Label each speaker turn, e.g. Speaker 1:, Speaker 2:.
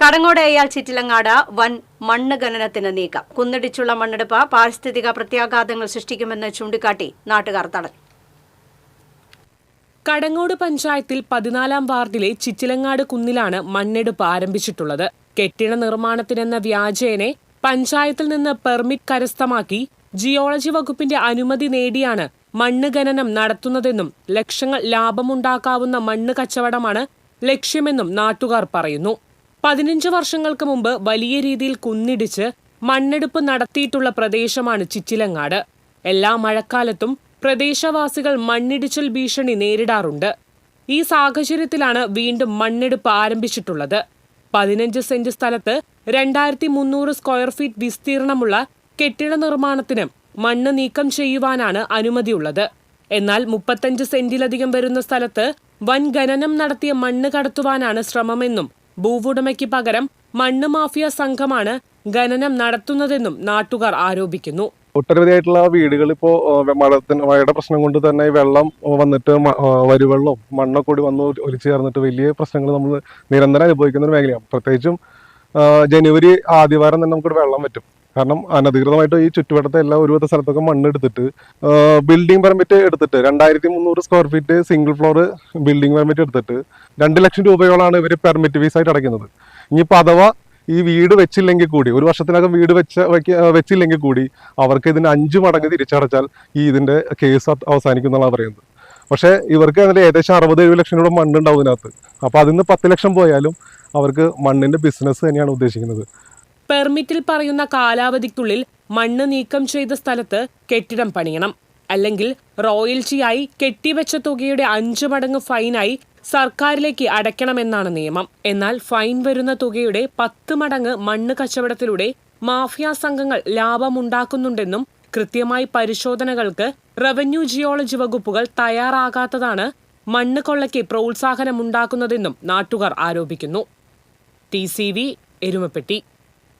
Speaker 1: കടങ്ങോടയാൽ ചിറ്റിലങ്ങാട് വൻ മണ്ണ് ഖനനത്തിന് നീക്കം. കുന്നിടിച്ചുള്ള മണ്ണെടുപ്പ് പാരിസ്ഥിതിക പ്രത്യാഘാതങ്ങൾ സൃഷ്ടിക്കുമെന്ന് ചൂണ്ടിക്കാട്ടി നാട്ടുകാർ തടഞ്ഞു.
Speaker 2: കടങ്ങോട് പഞ്ചായത്തിൽ പതിനാലാം വാർഡിലെ ചിറ്റിലങ്ങാട് കുന്നിലാണ് മണ്ണെടുപ്പ് ആരംഭിച്ചിട്ടുള്ളത്. കെട്ടിട നിർമ്മാണത്തിനെന്ന വ്യാജേനെ പഞ്ചായത്തിൽ നിന്ന് പെർമിറ്റ് കരസ്ഥമാക്കി ജിയോളജി വകുപ്പിന്റെ അനുമതി നേടിയാണ് മണ്ണ് ഖനനം നടത്തുന്നതെന്നും ലക്ഷങ്ങൾ ലാഭമുണ്ടാക്കാവുന്ന മണ്ണ് കച്ചവടമാണ് ലക്ഷ്യമെന്നും നാട്ടുകാർ പറയുന്നു. പതിനഞ്ച് വർഷങ്ങൾക്ക് മുമ്പ് വലിയ രീതിയിൽ കുന്നിടിച്ച് മണ്ണെടുപ്പ് നടത്തിയിട്ടുള്ള പ്രദേശമാണ് ചിച്ചിലങ്ങാട് എല്ലാ മഴക്കാലത്തും പ്രദേശവാസികൾ മണ്ണിടിച്ചിൽ ഭീഷണി നേരിടാറുണ്ട്. ഈ സാഹചര്യത്തിലാണ് വീണ്ടും മണ്ണെടുപ്പ് ആരംഭിച്ചിട്ടുള്ളത്. പതിനഞ്ച് സെന്റ് സ്ഥലത്ത് രണ്ടായിരത്തി മുന്നൂറ് സ്ക്വയർ ഫീറ്റ് വിസ്തീർണമുള്ള കെട്ടിട നിർമ്മാണത്തിന് മണ്ണ് നീക്കം ചെയ്യുവാനാണ് അനുമതിയുള്ളത്. എന്നാൽ മുപ്പത്തഞ്ച് സെന്റിലധികം വരുന്ന സ്ഥലത്ത് വൻ ഖനനം നടത്തിയ മണ്ണ് കടത്തുവാനാണ് ശ്രമമെന്നും ഭൂവുടമയ്ക്ക് പകരം മണ്ണ് മാഫിയ സംഘമാണ് ഖനനം നടത്തുന്നതെന്നും നാട്ടുകാർ ആരോപിക്കുന്നു.
Speaker 3: ഒട്ടനവധിയായിട്ടുള്ള വീടുകൾ ഇപ്പോൾ മഴത്തിന് മഴയുടെ പ്രശ്നം കൊണ്ട് തന്നെ വെള്ളം വന്നിട്ട് വരുവെള്ളവും മണ്ണൊക്കെ കൂടി വന്ന് ഒലിച്ചു ചേർന്നിട്ട് വലിയ പ്രശ്നങ്ങൾ നമ്മൾ നിരന്തരം അനുഭവിക്കുന്ന ഒരു മേഖലയാണ്. പ്രത്യേകിച്ചും ജനുവരി ആദ്യവാരം തന്നെ നമുക്കൊരു വെള്ളം പറ്റും. കാരണം അനധികൃതമായിട്ട് ഈ ചുറ്റുവട്ടത്തെ എല്ലാ ഒരുവിധ സ്ഥലത്തൊക്കെ മണ്ണ് എടുത്തിട്ട് ബിൽഡിംഗ് പെർമിറ്റ് എടുത്തിട്ട് രണ്ടായിരത്തി മുന്നൂറ് square feet single floor building permit എടുത്തിട്ട് രണ്ട് ലക്ഷം രൂപയോളാണ് ഇവർ പെർമിറ്റ് ഫീസ് ആയിട്ട് അടയ്ക്കുന്നത്. ഇനിയിപ്പോൾ അഥവാ ഈ വീട് വെച്ചില്ലെങ്കിൽ കൂടി ഒരു വർഷത്തിനകം വീട് വെച്ച വെച്ചില്ലെങ്കിൽ കൂടി അവർക്ക് ഇതിന് അഞ്ച് മടങ്ങ് തിരിച്ചടച്ചാൽ ഈ ഇതിന്റെ കേസ് അവസാനിക്കും എന്നാണ് പറയുന്നത്. പക്ഷേ ഇവർക്ക് അതിൽ ഏകദേശം അറുപത് എഴുപത് ലക്ഷം രൂപ മണ്ണുണ്ടാവും ഇതിനകത്ത്. അപ്പോൾ അതിൽ നിന്ന് പത്ത് ലക്ഷം പോയാലും അവർക്ക് മണ്ണിന്റെ ബിസിനസ് തന്നെയാണ് ഉദ്ദേശിക്കുന്നത്.
Speaker 2: പെർമിറ്റിൽ പറയുന്ന കാലാവധിക്കുള്ളിൽ മണ്ണ് നീക്കം ചെയ്ത സ്ഥലത്ത് കെട്ടിടം പണിയണം. അല്ലെങ്കിൽ റോയൽറ്റിയായി കെട്ടിവെച്ച തുകയുടെ അഞ്ചു മടങ്ങ് ഫൈനായി സർക്കാരിലേക്ക് അടയ്ക്കണമെന്നാണ് നിയമം. എന്നാൽ ഫൈൻ വരുന്ന തുകയുടെ പത്ത് മടങ്ങ് മണ്ണ് കച്ചവടത്തിലൂടെ മാഫിയ സംഘങ്ങൾ ലാഭമുണ്ടാക്കുന്നുണ്ടെന്നും കൃത്യമായി പരിശോധനകൾക്ക് റവന്യൂ ജിയോളജി വകുപ്പുകൾ തയ്യാറാകാത്തതാണ് മണ്ണ് കൊള്ളയ്ക്ക് പ്രോത്സാഹനമുണ്ടാക്കുന്നതെന്നും നാട്ടുകാർ ആരോപിക്കുന്നു. T C V Erumapetty.